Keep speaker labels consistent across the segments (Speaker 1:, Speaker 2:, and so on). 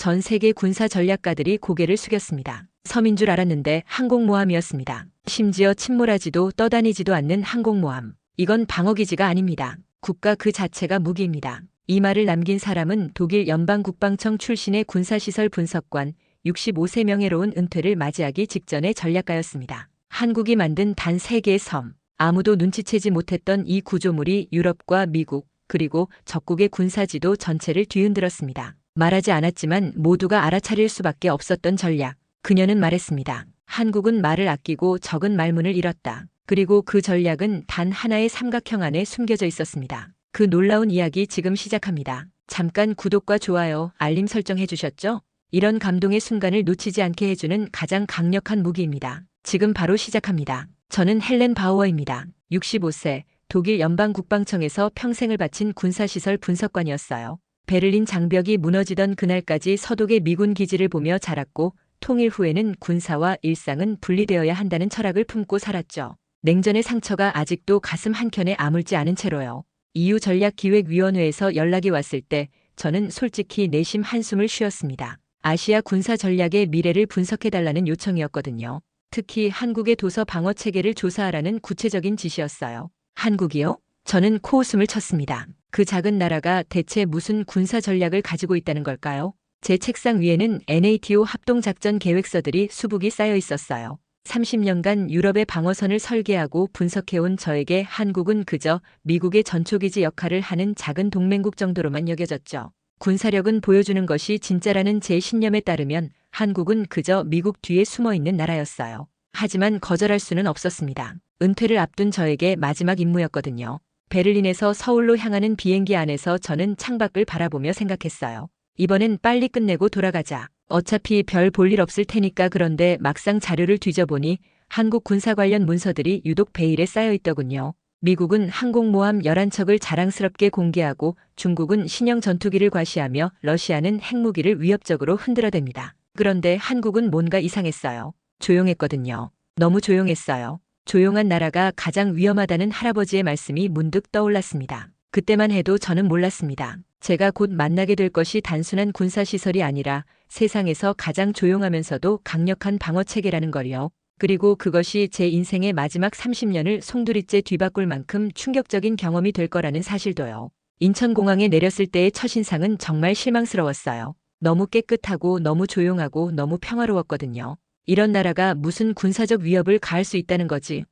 Speaker 1: 전 세계 군사 전략가들이 고개를 숙였습니다. 섬인 줄 알았는데 항공모함이었습니다. 심지어 침몰하지도 떠다니지도 않는 항공모함. 이건 방어기지가 아닙니다. 국가 그 자체가 무기입니다. 이 말을 남긴 사람은 독일 연방국방청 출신의 군사시설 분석관 65세 명예로운 은퇴를 맞이하기 직전의 전략가였습니다. 한국이 만든 단 3개의 섬. 아무도 눈치채지 못했던 이 구조물이 유럽과 미국, 그리고 적국의 군사지도 전체를 뒤흔들었습니다. 말하지 않았지만 모두가 알아차릴 수밖에 없었던 전략. 그녀는 말했습니다. 한국은 말을 아끼고 적은 말문을 잃었다. 그리고 그 전략은 단 하나의 삼각형 안에 숨겨져 있었습니다. 그 놀라운 이야기 지금 시작합니다. 잠깐 구독과 좋아요, 알림 설정 해 주셨죠? 이런 감동의 순간을 놓치지 않게 해주는 가장 강력한 무기입니다. 지금 바로 시작합니다. 저는 헬렌 바우어입니다. 65세, 독일 연방국방청에서 평생을 바친 군사시설 분석관이었어요. 베를린 장벽이 무너지던 그날까지 서독의 미군 기지를 보며 자랐고 통일 후에는 군사와 일상은 분리되어야 한다는 철학을 품고 살았죠. 냉전의 상처가 아직도 가슴 한켠에 아물지 않은 채로요. EU 전략기획위원회에서 연락이 왔을 때 저는 솔직히 내심 한숨을 쉬었습니다. 아시아 군사 전략의 미래를 분석해달라는 요청이었거든요. 특히 한국의 도서 방어 체계를 조사하라는 구체적인 지시였어요. 한국이요? 저는 코웃음을 쳤습니다. 그 작은 나라가 대체 무슨 군사 전략을 가지고 있다는 걸까요? 제 책상 위에는 NATO 합동작전 계획서들이 수북이 쌓여 있었어요. 30년간 유럽의 방어선을 설계하고 분석해온 저에게 한국은 그저 미국의 전초기지 역할을 하는 작은 동맹국 정도로만 여겨졌죠. 군사력은 보여주는 것이 진짜라는 제 신념에 따르면 한국은 그저 미국 뒤에 숨어 있는 나라였어요. 하지만 거절할 수는 없었습니다. 은퇴를 앞둔 저에게 마지막 임무였거든요. 베를린에서 서울로 향하는 비행기 안에서 저는 창밖을 바라보며 생각했어요. 이번엔 빨리 끝내고 돌아가자. 어차피 별 볼 일 없을 테니까 그런데 막상 자료를 뒤져보니 한국 군사 관련 문서들이 유독 베일에 쌓여 있더군요. 미국은 항공모함 11척을 자랑스럽게 공개하고 중국은 신형 전투기를 과시하며 러시아는 핵무기를 위협적으로 흔들어댑니다. 그런데 한국은 뭔가 이상했어요. 조용했거든요. 너무 조용했어요. 조용한 나라가 가장 위험하다는 할아버지의 말씀이 문득 떠올랐습니다. 그때만 해도 저는 몰랐습니다. 제가 곧 만나게 될 것이 단순한 군사시설이 아니라 세상에서 가장 조용하면서도 강력한 방어체계라는 걸요. 그리고 그것이 제 인생의 마지막 30년을 송두리째 뒤바꿀 만큼 충격적인 경험이 될 거라는 사실도요. 인천공항에 내렸을 때의 첫인상은 정말 실망스러웠어요. 너무 깨끗하고 너무 조용하고 너무 평화로웠거든요. 이런 나라가 무슨 군사적 위협을 가할 수 있다는 거지.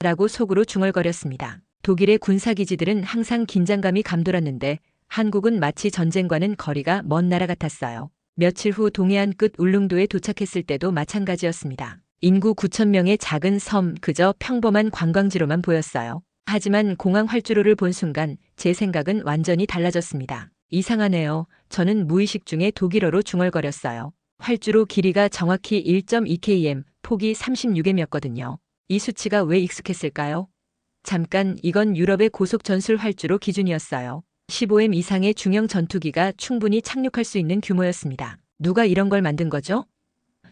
Speaker 1: 라고 속으로 중얼거렸습니다. 독일의 군사기지들은 항상 긴장감이 감돌았는데 한국은 마치 전쟁과는 거리가 먼 나라 같았어요. 며칠 후 동해안 끝 울릉도에 도착했을 때도 마찬가지였습니다. 인구 9천 명의 작은 섬 그저 평범한 관광지로만 보였어요. 하지만 공항 활주로를 본 순간 제 생각은 완전히 달라졌습니다. 이상하네요. 저는 무의식 중에 독일어로 중얼거렸어요. 활주로 길이가 정확히 1.2km, 폭이 36m였거든요. 이 수치가 왜 익숙했을까요? 잠깐 이건 유럽의 고속 전술 활주로 기준이었어요. 15m 이상의 중형 전투기가 충분히 착륙할 수 있는 규모였습니다. 누가 이런 걸 만든 거죠?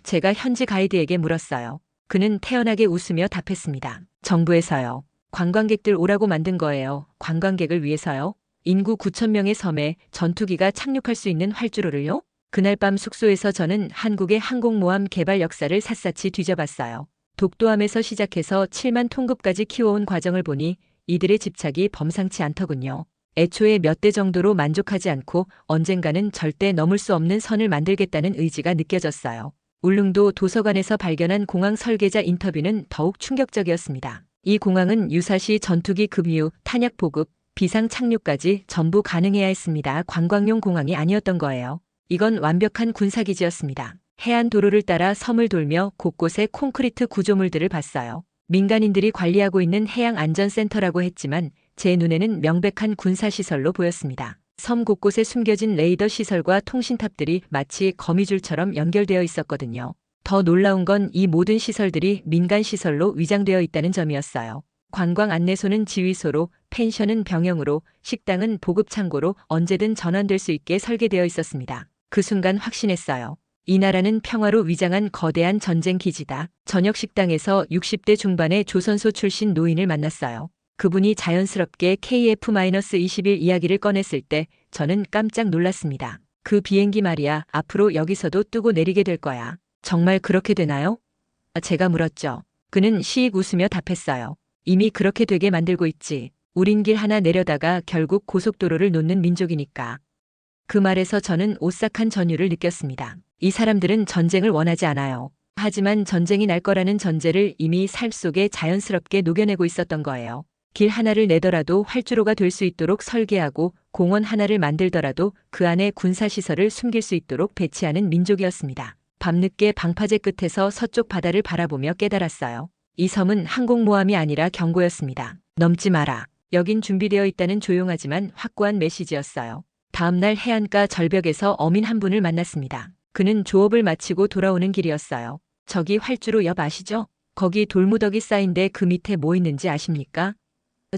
Speaker 1: 제가 현지 가이드에게 물었어요. 그는 태연하게 웃으며 답했습니다. 정부에서요. 관광객들 오라고 만든 거예요. 관광객을 위해서요. 인구 9천 명의 섬에 전투기가 착륙할 수 있는 활주로를요? 그날 밤 숙소에서 저는 한국의 항공모함 개발 역사를 샅샅이 뒤져봤어요. 독도함에서 시작해서 7만 통급까지 키워온 과정을 보니 이들의 집착이 범상치 않더군요. 애초에 몇 대 정도로 만족하지 않고 언젠가는 절대 넘을 수 없는 선을 만들겠다는 의지가 느껴졌어요. 울릉도 도서관에서 발견한 공항 설계자 인터뷰는 더욱 충격적이었습니다. 이 공항은 유사시 전투기 급유, 탄약 보급, 비상 착륙까지 전부 가능해야 했습니다. 관광용 공항이 아니었던 거예요. 이건 완벽한 군사기지였습니다. 해안 도로를 따라 섬을 돌며 곳곳에 콘크리트 구조물들을 봤어요. 민간인들이 관리하고 있는 해양안전센터라고 했지만 제 눈에는 명백한 군사시설로 보였습니다. 섬 곳곳에 숨겨진 레이더 시설과 통신탑들이 마치 거미줄처럼 연결되어 있었거든요. 더 놀라운 건 이 모든 시설들이 민간 시설로 위장되어 있다는 점이었어요. 관광 안내소는 지휘소로, 펜션은 병영으로, 식당은 보급창고로 언제든 전환될 수 있게 설계되어 있었습니다. 그 순간 확신했어요. 이 나라는 평화로 위장한 거대한 전쟁 기지다. 저녁 식당에서 60대 중반의 조선소 출신 노인을 만났어요. 그분이 자연스럽게 KF-21 이야기를 꺼냈을 때 저는 깜짝 놀랐습니다. 그 비행기 말이야 앞으로 여기서도 뜨고 내리게 될 거야. 정말 그렇게 되나요? 제가 물었죠. 그는 시익 웃으며 답했어요. 이미 그렇게 되게 만들고 있지. 우린 길 하나 내려다가 결국 고속도로를 놓는 민족이니까. 그 말에서 저는 오싹한 전율을 느꼈습니다. 이 사람들은 전쟁을 원하지 않아요. 하지만 전쟁이 날 거라는 전제를 이미 삶 속에 자연스럽게 녹여내고 있었던 거예요. 길 하나를 내더라도 활주로가 될 수 있도록 설계하고 공원 하나를 만들더라도 그 안에 군사시설을 숨길 수 있도록 배치하는 민족이었습니다. 밤늦게 방파제 끝에서 서쪽 바다를 바라보며 깨달았어요. 이 섬은 항공모함이 아니라 경고였습니다. 넘지 마라. 여긴 준비되어 있다는 조용하지만 확고한 메시지였어요. 다음날 해안가 절벽에서 어민 한 분을 만났습니다. 그는 조업을 마치고 돌아오는 길이었어요. 저기 활주로 옆 아시죠? 거기 돌무더기 쌓인데 그 밑에 뭐 있는지 아십니까?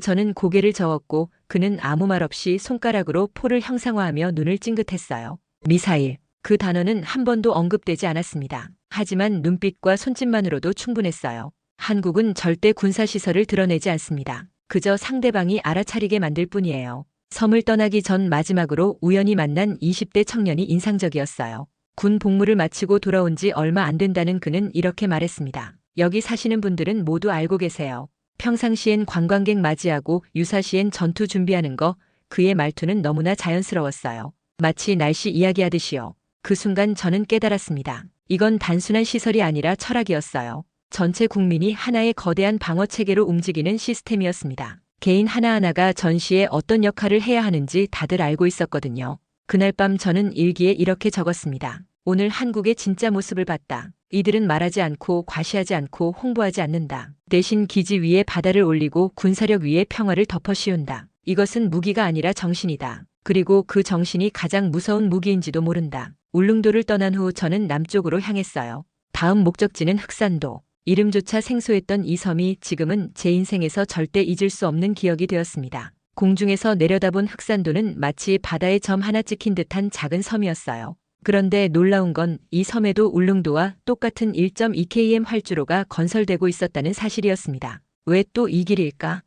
Speaker 1: 저는 고개를 저었고 그는 아무 말 없이 손가락으로 포를 형상화하며 눈을 찡긋했어요. 미사일. 그 단어는 한 번도 언급되지 않았습니다. 하지만 눈빛과 손짓만으로도 충분했어요. 한국은 절대 군사시설을 드러내지 않습니다. 그저 상대방이 알아차리게 만들 뿐이에요. 섬을 떠나기 전 마지막으로 우연히 만난 20대 청년이 인상적이었어요. 군 복무를 마치고 돌아온 지 얼마 안 된다는 그는 이렇게 말했습니다. 여기 사시는 분들은 모두 알고 계세요. 평상시엔 관광객 맞이하고 유사시엔 전투 준비하는 거 그의 말투는 너무나 자연스러웠어요. 마치 날씨 이야기하듯이요. 그 순간 저는 깨달았습니다. 이건 단순한 시설이 아니라 철학이었어요. 전체 국민이 하나의 거대한 방어 체계로 움직이는 시스템이었습니다. 개인 하나하나가 전시에 어떤 역할을 해야 하는지 다들 알고 있었거든요. 그날 밤 저는 일기에 이렇게 적었습니다. 오늘 한국의 진짜 모습을 봤다. 이들은 말하지 않고 과시하지 않고 홍보하지 않는다. 대신 기지 위에 바다를 올리고 군사력 위에 평화를 덮어 씌운다. 이것은 무기가 아니라 정신이다. 그리고 그 정신이 가장 무서운 무기인지도 모른다. 울릉도를 떠난 후 저는 남쪽으로 향했어요. 다음 목적지는 흑산도. 이름조차 생소했던 이 섬이 지금은 제 인생에서 절대 잊을 수 없는 기억이 되었습니다. 공중에서 내려다본 흑산도는 마치 바다에 점 하나 찍힌 듯한 작은 섬이었어요. 그런데 놀라운 건 이 섬에도 울릉도와 똑같은 1.2km 활주로가 건설되고 있었다는 사실이었습니다. 왜 또 이 길일까?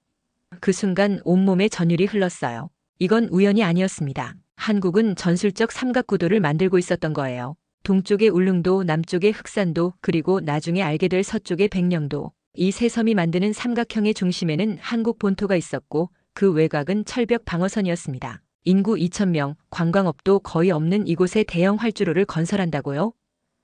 Speaker 1: 그 순간 온몸에 전율이 흘렀어요. 이건 우연이 아니었습니다. 한국은 전술적 삼각구도를 만들고 있었던 거예요. 동쪽의 울릉도, 남쪽의 흑산도, 그리고 나중에 알게 될 서쪽의 백령도. 이 세 섬이 만드는 삼각형의 중심에는 한국 본토가 있었고 그 외곽은 철벽 방어선이었습니다. 인구 2,000명, 관광업도 거의 없는 이곳에 대형 활주로를 건설한다고요?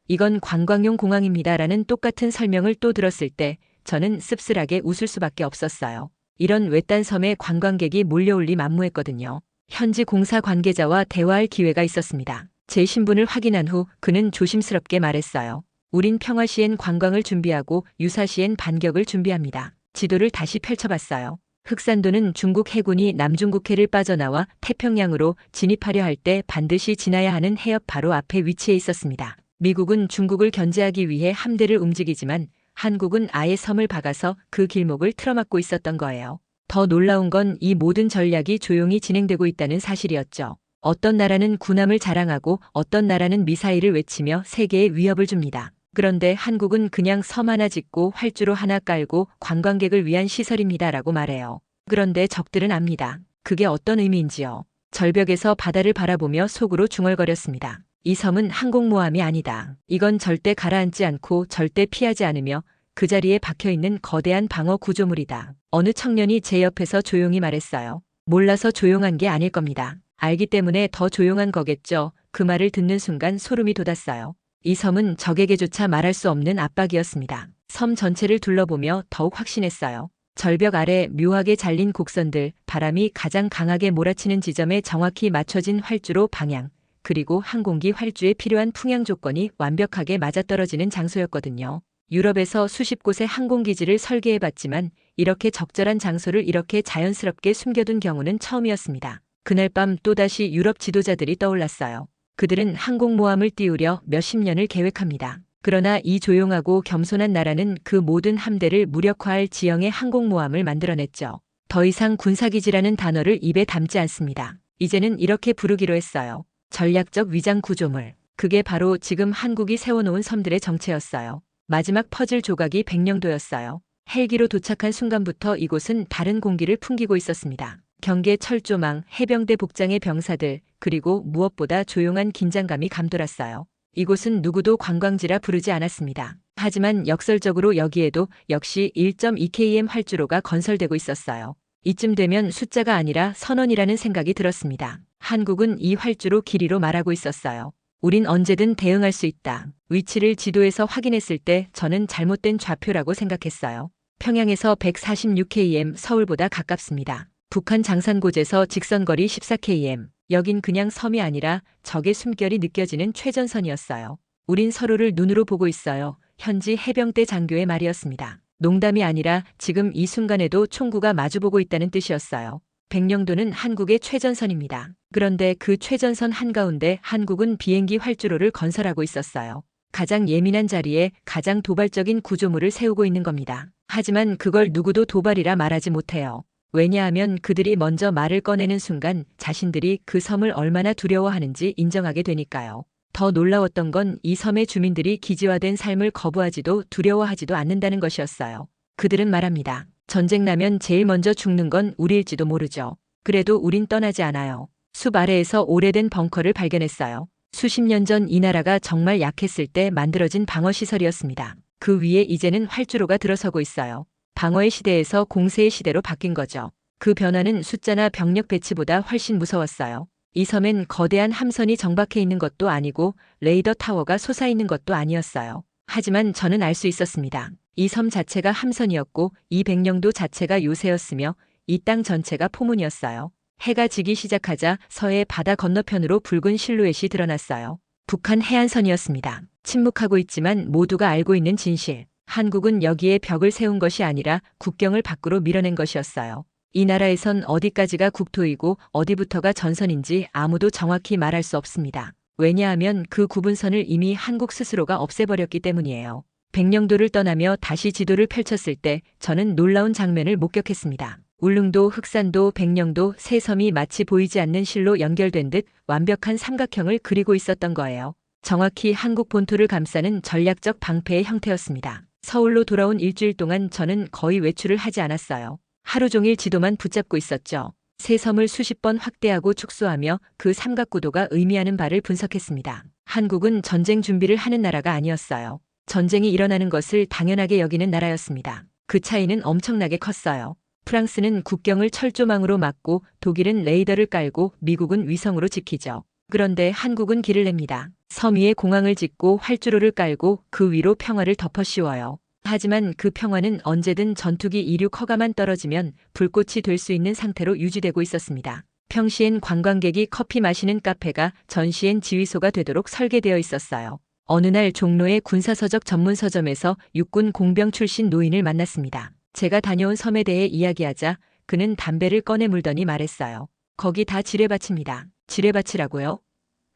Speaker 1: 이건 관광용 공항입니다라는 똑같은 설명을 또 들었을 때 저는 씁쓸하게 웃을 수밖에 없었어요. 이런 외딴 섬에 관광객이 몰려올 리 만무했거든요. 현지 공사 관계자와 대화할 기회가 있었습니다. 제 신분을 확인한 후 그는 조심스럽게 말했어요. 우린 평화시엔 관광을 준비하고 유사시엔 반격을 준비합니다. 지도를 다시 펼쳐봤어요. 흑산도는 중국 해군이 남중국해를 빠져나와 태평양으로 진입하려 할 때 반드시 지나야 하는 해협 바로 앞에 위치해 있었습니다. 미국은 중국을 견제하기 위해 함대를 움직이지만 한국은 아예 섬을 박아서 그 길목을 틀어막고 있었던 거예요. 더 놀라운 건 이 모든 전략이 조용히 진행되고 있다는 사실이었죠. 어떤 나라는 군함을 자랑하고 어떤 나라는 미사일을 외치며 세계에 위협을 줍니다. 그런데 한국은 그냥 섬 하나 짓고 활주로 하나 깔고 관광객을 위한 시설입니다 라고 말해요. 그런데 적들은 압니다. 그게 어떤 의미인지요. 절벽에서 바다를 바라보며 속으로 중얼거렸습니다. 이 섬은 항공모함이 아니다. 이건 절대 가라앉지 않고 절대 피하지 않으며 그 자리에 박혀 있는 거대한 방어 구조물이다. 어느 청년이 제 옆에서 조용히 말했어요. 몰라서 조용한 게 아닐 겁니다. 알기 때문에 더 조용한 거겠죠. 그 말을 듣는 순간 소름이 돋았어요. 이 섬은 적에게조차 말할 수 없는 압박이었습니다. 섬 전체를 둘러보며 더욱 확신했어요. 절벽 아래 묘하게 잘린 곡선들, 바람이 가장 강하게 몰아치는 지점에 정확히 맞춰진 활주로 방향, 그리고 항공기 활주에 필요한 풍향 조건이 완벽하게 맞아떨어지는 장소였거든요. 유럽에서 수십 곳의 항공기지를 설계해봤지만 이렇게 적절한 장소를 이렇게 자연스럽게 숨겨둔 경우는 처음이었습니다. 그날 밤 또다시 유럽 지도자들이 떠올랐어요. 그들은 항공모함을 띄우려 몇십 년을 계획합니다. 그러나 이 조용하고 겸손한 나라는 그 모든 함대를 무력화할 지형의 항공모함을 만들어냈죠. 더 이상 군사기지라는 단어를 입에 담지 않습니다. 이제는 이렇게 부르기로 했어요. 전략적 위장 구조물. 그게 바로 지금 한국이 세워놓은 섬들의 정체였어요. 마지막 퍼즐 조각이 백령도였어요. 헬기로 도착한 순간부터 이곳은 다른 공기를 풍기고 있었습니다. 경계 철조망, 해병대 복장의 병사들, 그리고 무엇보다 조용한 긴장감이 감돌았어요. 이곳은 누구도 관광지라 부르지 않았습니다. 하지만 역설적으로 여기에도 역시 1.2km 활주로가 건설되고 있었어요. 이쯤 되면 숫자가 아니라 선원이라는 생각이 들었습니다. 한국은 이 활주로 길이로 말하고 있었어요. 우린 언제든 대응할 수 있다. 위치를 지도에서 확인했을 때 저는 잘못된 좌표라고 생각했어요. 평양에서 146km 서울보다 가깝습니다. 북한 장산고지에서 직선거리 14km. 여긴 그냥 섬이 아니라 적의 숨결이 느껴지는 최전선이었어요. 우린 서로를 눈으로 보고 있어요. 현지 해병대 장교의 말이었습니다. 농담이 아니라 지금 이 순간에도 총구가 마주보고 있다는 뜻이었어요. 백령도는 한국의 최전선입니다. 그런데 그 최전선 한가운데 한국은 비행기 활주로를 건설하고 있었어요. 가장 예민한 자리에 가장 도발적인 구조물을 세우고 있는 겁니다. 하지만 그걸 누구도 도발이라 말하지 못해요. 왜냐하면 그들이 먼저 말을 꺼내는 순간 자신들이 그 섬을 얼마나 두려워하는지 인정하게 되니까요. 더 놀라웠던 건 이 섬의 주민들이 기지화된 삶을 거부하지도 두려워하지도 않는다는 것이었어요. 그들은 말합니다. 전쟁 나면 제일 먼저 죽는 건 우리일지도 모르죠. 그래도 우린 떠나지 않아요. 숲 아래에서 오래된 벙커를 발견했어요. 수십 년 전 이 나라가 정말 약했을 때 만들어진 방어시설이었습니다. 그 위에 이제는 활주로가 들어서고 있어요. 방어의 시대에서 공세의 시대로 바뀐 거죠. 그 변화는 숫자나 병력 배치보다 훨씬 무서웠어요. 이 섬엔 거대한 함선이 정박해 있는 것도 아니고 레이더 타워가 솟아 있는 것도 아니었어요. 하지만 저는 알 수 있었습니다. 이 섬 자체가 함선이었고 이 백령도 자체가 요새였으며 이 땅 전체가 포문이었어요. 해가 지기 시작하자 서해 바다 건너편으로 붉은 실루엣이 드러났어요. 북한 해안선이었습니다. 침묵하고 있지만 모두가 알고 있는 진실. 한국은 여기에 벽을 세운 것이 아니라 국경을 밖으로 밀어낸 것이었어요. 이 나라에선 어디까지가 국토이고 어디부터가 전선인지 아무도 정확히 말할 수 없습니다. 왜냐하면 그 구분선을 이미 한국 스스로가 없애버렸기 때문이에요. 백령도를 떠나며 다시 지도를 펼쳤을 때 저는 놀라운 장면을 목격했습니다. 울릉도, 흑산도, 백령도 세 섬이 마치 보이지 않는 실로 연결된 듯 완벽한 삼각형을 그리고 있었던 거예요. 정확히 한국 본토를 감싸는 전략적 방패의 형태였습니다. 서울로 돌아온 일주일 동안 저는 거의 외출을 하지 않았어요. 하루 종일 지도만 붙잡고 있었죠. 새 섬을 수십 번 확대하고 축소하며 그 삼각구도가 의미하는 바를 분석했습니다. 한국은 전쟁 준비를 하는 나라가 아니었어요. 전쟁이 일어나는 것을 당연하게 여기는 나라였습니다. 그 차이는 엄청나게 컸어요. 프랑스는 국경을 철조망으로 막고 독일은 레이더를 깔고 미국은 위성으로 지키죠. 그런데 한국은 길을 냅니다. 섬 위에 공항을 짓고 활주로를 깔고 그 위로 평화를 덮어 씌워요. 하지만 그 평화는 언제든 전투기 이륙 허가만 떨어지면 불꽃이 될 수 있는 상태로 유지되고 있었습니다. 평시엔 관광객이 커피 마시는 카페가 전시엔 지휘소가 되도록 설계되어 있었어요. 어느 날 종로의 군사서적 전문 서점에서 육군 공병 출신 노인을 만났습니다. 제가 다녀온 섬에 대해 이야기하자 그는 담배를 꺼내 물더니 말했어요. 거기 다 지뢰밭입니다. 지뢰밭이라고요?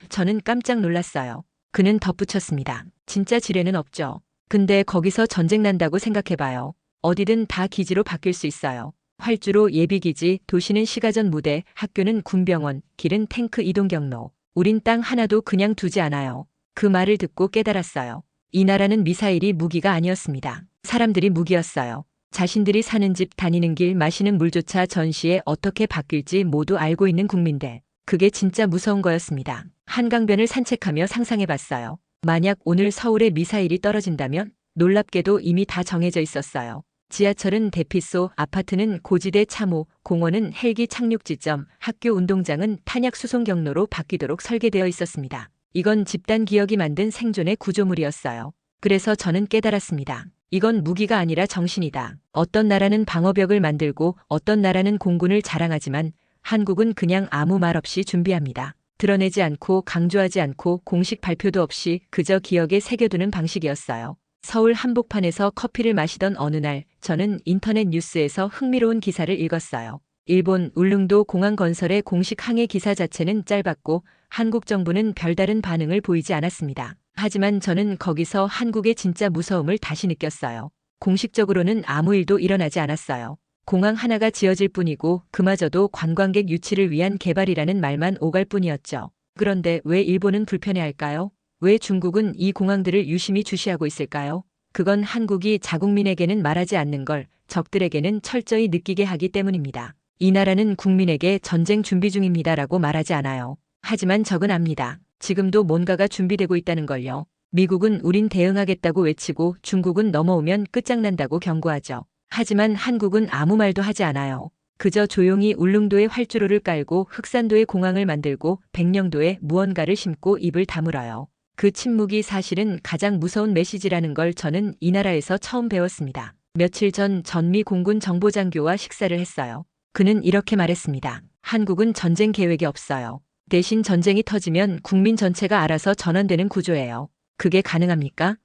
Speaker 1: 저는 깜짝 놀랐어요. 그는 덧붙였습니다. 진짜 지뢰는 없죠. 근데 거기서 전쟁 난다고 생각해봐요. 어디든 다 기지로 바뀔 수 있어요. 활주로 예비기지, 도시는 시가전 무대, 학교는 군병원, 길은 탱크 이동 경로. 우린 땅 하나도 그냥 두지 않아요. 그 말을 듣고 깨달았어요. 이 나라는 미사일이 무기가 아니었습니다. 사람들이 무기였어요. 자신들이 사는 집, 다니는 길, 마시는 물조차 전시에 어떻게 바뀔지 모두 알고 있는 국민들. 그게 진짜 무서운 거였습니다. 한강변을 산책하며 상상해봤어요. 만약 오늘 서울에 미사일이 떨어진다면 놀랍게도 이미 다 정해져 있었어요. 지하철은 대피소, 아파트는 고지대 참호, 공원은 헬기 착륙 지점, 학교 운동장은 탄약 수송 경로로 바뀌도록 설계되어 있었습니다. 이건 집단 기억이 만든 생존의 구조물이었어요. 그래서 저는 깨달았습니다. 이건 무기가 아니라 정신이다. 어떤 나라는 방어벽을 만들고 어떤 나라는 공군을 자랑하지만 한국은 그냥 아무 말 없이 준비합니다. 드러내지 않고 강조하지 않고 공식 발표도 없이 그저 기억에 새겨두는 방식이었어요. 서울 한복판에서 커피를 마시던 어느 날 저는 인터넷 뉴스에서 흥미로운 기사를 읽었어요. 일본 울릉도 공항 건설의 공식 항해 기사 자체는 짧았고 한국 정부는 별다른 반응을 보이지 않았습니다. 하지만 저는 거기서 한국의 진짜 무서움을 다시 느꼈어요. 공식적으로는 아무 일도 일어나지 않았어요. 공항 하나가 지어질 뿐이고 그마저도 관광객 유치를 위한 개발이라는 말만 오갈 뿐이었죠. 그런데 왜 일본은 불편해할까요? 왜 중국은 이 공항들을 유심히 주시하고 있을까요? 그건 한국이 자국민에게는 말하지 않는 걸 적들에게는 철저히 느끼게 하기 때문입니다. 이 나라는 국민에게 전쟁 준비 중입니다라고 말하지 않아요. 하지만 적은 압니다. 지금도 뭔가가 준비되고 있다는 걸요. 미국은 우린 대응하겠다고 외치고 중국은 넘어오면 끝장난다고 경고하죠. 하지만 한국은 아무 말도 하지 않아요. 그저 조용히 울릉도에 활주로를 깔고 흑산도에 공항을 만들고 백령도에 무언가를 심고 입을 다물어요. 그 침묵이 사실은 가장 무서운 메시지라는 걸 저는 이 나라에서 처음 배웠습니다. 며칠 전 전미 공군 정보장교와 식사를 했어요. 그는 이렇게 말했습니다. 한국은 전쟁 계획이 없어요. 대신 전쟁이 터지면 국민 전체가 알아서 전환되는 구조예요. 그게 가능합니까?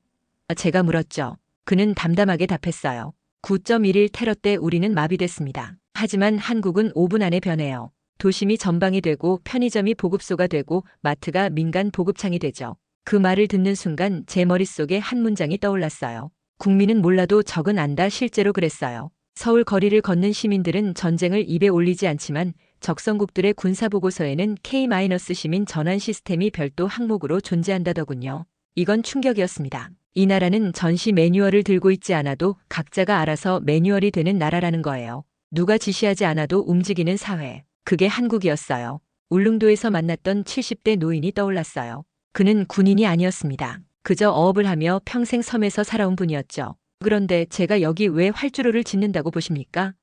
Speaker 1: 제가 물었죠. 그는 담담하게 답했어요. 9.11 테러 때 우리는 마비됐습니다. 하지만 한국은 5분 안에 변해요. 도심이 전방이 되고 편의점이 보급소가 되고 마트가 민간 보급창이 되죠. 그 말을 듣는 순간 제 머릿속에 한 문장이 떠올랐어요. 국민은 몰라도 적은 안다 실제로 그랬어요. 서울 거리를 걷는 시민들은 전쟁을 입에 올리지 않지만 적성국들의 군사보고서에는 K-시민 전환 시스템이 별도 항목으로 존재한다더군요. 이건 충격이었습니다. 이 나라는 전시 매뉴얼을 들고 있지 않아도 각자가 알아서 매뉴얼이 되는 나라라는 거예요. 누가 지시하지 않아도 움직이는 사회. 그게 한국이었어요. 울릉도에서 만났던 70대 노인이 떠올랐어요. 그는 군인이 아니었습니다. 그저 어업을 하며 평생 섬에서 살아온 분이었죠. 그런데 제가 여기 왜 활주로를 짓는다고 보십니까?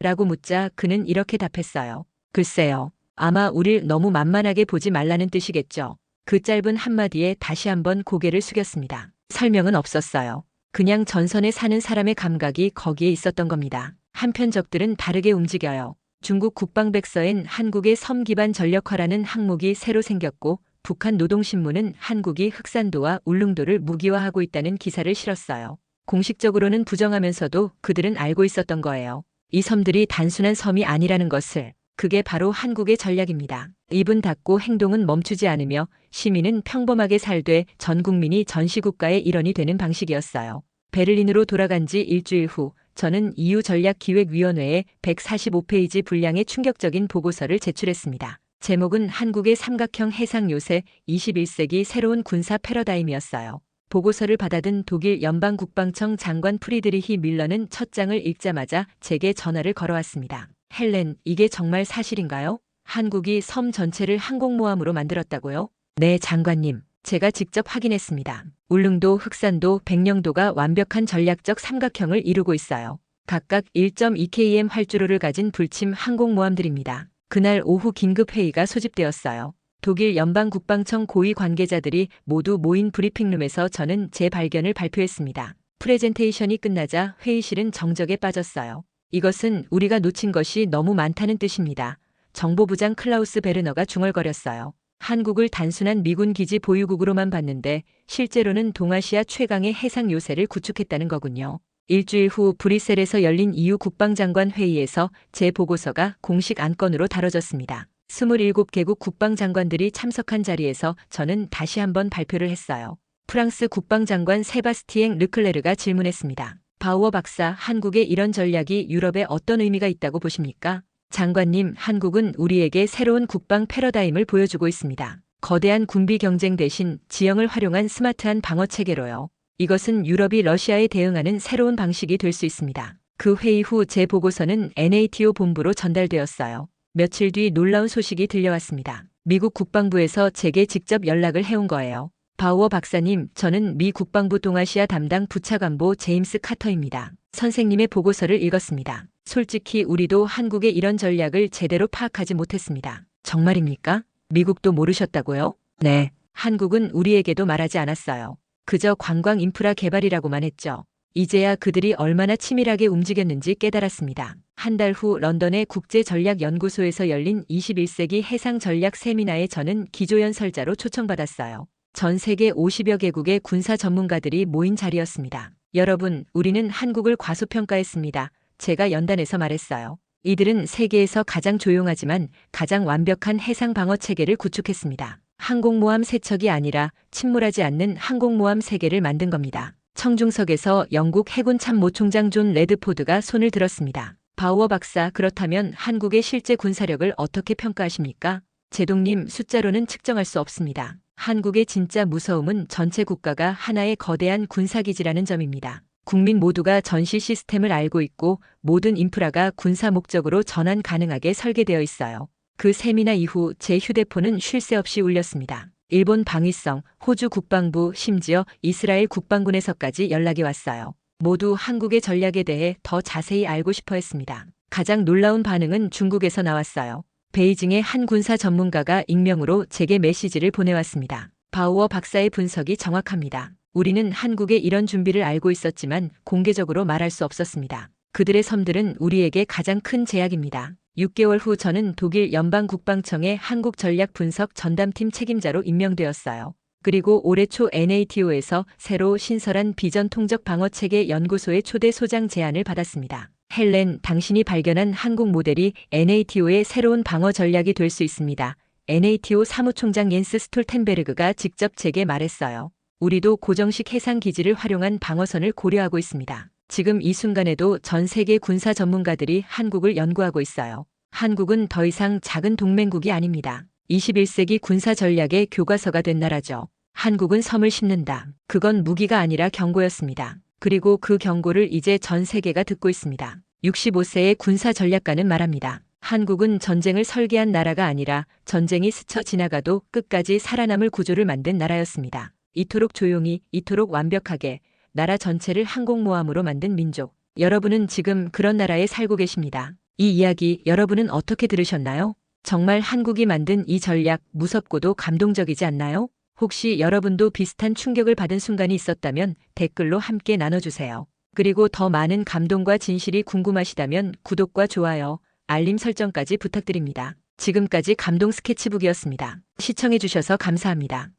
Speaker 1: 라고 묻자 그는 이렇게 답했어요. 글쎄요. 아마 우릴 너무 만만하게 보지 말라는 뜻이겠죠. 그 짧은 한마디에 다시 한번 고개를 숙였습니다. 설명은 없었어요. 그냥 전선에 사는 사람의 감각이 거기에 있었던 겁니다. 한편 적들은 다르게 움직여요. 중국 국방백서엔 한국의 섬 기반 전력화라는 항목이 새로 생겼고 북한 노동신문은 한국이 흑산도와 울릉도를 무기화하고 있다는 기사를 실었어요. 공식적으로는 부정하면서도 그들은 알고 있었던 거예요. 이 섬들이 단순한 섬이 아니라는 것을. 그게 바로 한국의 전략입니다. 입은 닫고 행동은 멈추지 않으며 시민은 평범하게 살되 전 국민이 전시국가의 일원이 되는 방식이었어요. 베를린으로 돌아간 지 일주일 후 저는 EU 전략기획위원회에 145페이지 분량의 충격적인 보고서를 제출했습니다. 제목은 한국의 삼각형 해상 요새 21세기 새로운 군사 패러다임이었어요. 보고서를 받아든 독일 연방국방청 장관 프리드리히 밀러는 첫 장을 읽자마자 제게 전화를 걸어왔습니다. 헬렌, 이게 정말 사실인가요? 한국이 섬 전체를 항공모함으로 만들었다고요? 네, 장관님. 제가 직접 확인했습니다. 울릉도, 흑산도, 백령도가 완벽한 전략적 삼각형을 이루고 있어요. 각각 1.2km 활주로를 가진 불침 항공모함들입니다. 그날 오후 긴급회의가 소집되었어요. 독일 연방국방청 고위 관계자들이 모두 모인 브리핑룸에서 저는 제 발견을 발표했습니다. 프레젠테이션이 끝나자 회의실은 정적에 빠졌어요. 이것은 우리가 놓친 것이 너무 많다는 뜻입니다. 정보부장 클라우스 베르너가 중얼거렸어요. 한국을 단순한 미군 기지 보유국으로만 봤는데 실제로는 동아시아 최강의 해상 요새를 구축했다는 거군요. 일주일 후 브뤼셀에서 열린 EU 국방장관 회의에서 제 보고서가 공식 안건으로 다뤄졌습니다. 27개국 국방장관들이 참석한 자리에서 저는 다시 한번 발표를 했어요. 프랑스 국방장관 세바스티엥 르클레르가 질문했습니다. 바우어 박사, 한국의 이런 전략이 유럽에 어떤 의미가 있다고 보십니까? 장관님, 한국은 우리에게 새로운 국방 패러다임을 보여주고 있습니다. 거대한 군비 경쟁 대신 지형을 활용한 스마트한 방어 체계로요. 이것은 유럽이 러시아에 대응하는 새로운 방식이 될 수 있습니다. 그 회의 후 제 보고서는 NATO 본부로 전달되었어요. 며칠 뒤 놀라운 소식이 들려왔습니다. 미국 국방부에서 제게 직접 연락을 해온 거예요. 바우어 박사님, 저는 미 국방부 동아시아 담당 부차관보 제임스 카터입니다. 선생님의 보고서를 읽었습니다. 솔직히 우리도 한국의 이런 전략을 제대로 파악하지 못했습니다. 정말입니까? 미국도 모르셨다고요? 네. 한국은 우리에게도 말하지 않았어요. 그저 관광 인프라 개발이라고 했죠. 이제야 그들이 얼마나 치밀하게 움직였는지 깨달았습니다. 한 달 후 런던의 국제전략연구소에서 열린 21세기 해상 전략 세미나에 저는 기조연설자로 초청받았어요. 전 세계 50여 개국의 군사 전문가들이 모인 자리였습니다. 여러분, 우리는 한국을 과소평가했습니다. 제가 연단에서 말했어요. 이들은 세계에서 가장 조용하지만 가장 완벽한 해상 방어 체계를 구축했습니다. 항공모함 세척이 아니라 침몰하지 않는 항공모함 세계를 만든 겁니다. 청중석에서 영국 해군 참모 총장 존 레드포드가 손을 들었습니다. 바우어 박사, 그렇다면 한국의 실제 군사력을 어떻게 평가하십니까? 제동님, 숫자로는 측정할 수 없습니다. 한국의 진짜 무서움은 전체 국가가 하나의 거대한 군사기지라는 점입니다. 국민 모두가 전시 시스템을 알고 있고 모든 인프라가 군사 목적으로 전환 가능하게 설계되어 있어요. 그 세미나 이후 제 휴대폰은 쉴 새 없이 울렸습니다. 일본 방위성, 호주 국방부, 심지어 이스라엘 국방군에서까지 연락이 왔어요. 모두 한국의 전략에 대해 더 자세히 알고 싶어 했습니다. 가장 놀라운 반응은 중국에서 나왔어요. 베이징의 한 군사 전문가가 익명으로 제게 메시지를 보내왔습니다. 바우어 박사의 분석이 정확합니다. 우리는 한국의 이런 준비를 알고 있었지만 공개적으로 말할 수 없었습니다. 그들의 섬들은 우리에게 가장 큰 제약입니다. 6개월 후 저는 독일 연방국방청의 한국 전략 분석 전담팀 책임자로 임명되었어요. 그리고 올해 초 NATO에서 새로 신설한 비전 통적 방어 체계 연구소의 초대 소장 제안을 받았습니다. 헬렌, 당신이 발견한 한국 모델이 NATO의 새로운 방어 전략이 될 수 있습니다. NATO 사무총장 옌스 스톨텐베르그가 직접 제게 말했어요. 우리도 고정식 해상 기지를 활용한 방어선을 고려하고 있습니다. 지금 이 순간에도 전 세계 군사 전문가들이 한국을 연구하고 있어요. 한국은 더 이상 작은 동맹국이 아닙니다. 21세기 군사 전략의 교과서가 된 나라죠. 한국은 섬을 심는다. 그건 무기가 아니라 경고였습니다. 그리고 그 경고를 이제 전 세계가 듣고 있습니다. 65세의 군사 전략가는 말합니다. 한국은 전쟁을 설계한 나라가 아니라 전쟁이 스쳐 지나가도 끝까지 살아남을 구조를 만든 나라였습니다. 이토록 조용히, 이토록 완벽하게 나라 전체를 항공모함으로 만든 민족. 여러분은 지금 그런 나라에 살고 계십니다. 이 이야기 여러분은 어떻게 들으셨나요? 정말 한국이 만든 이 전략 무섭고도 감동적이지 않나요? 혹시 여러분도 비슷한 충격을 받은 순간이 있었다면 댓글로 함께 나눠주세요. 그리고 더 많은 감동과 진실이 궁금하시다면 구독과 좋아요, 알림 설정까지 부탁드립니다. 지금까지 감동 스케치북이었습니다. 시청해주셔서 감사합니다.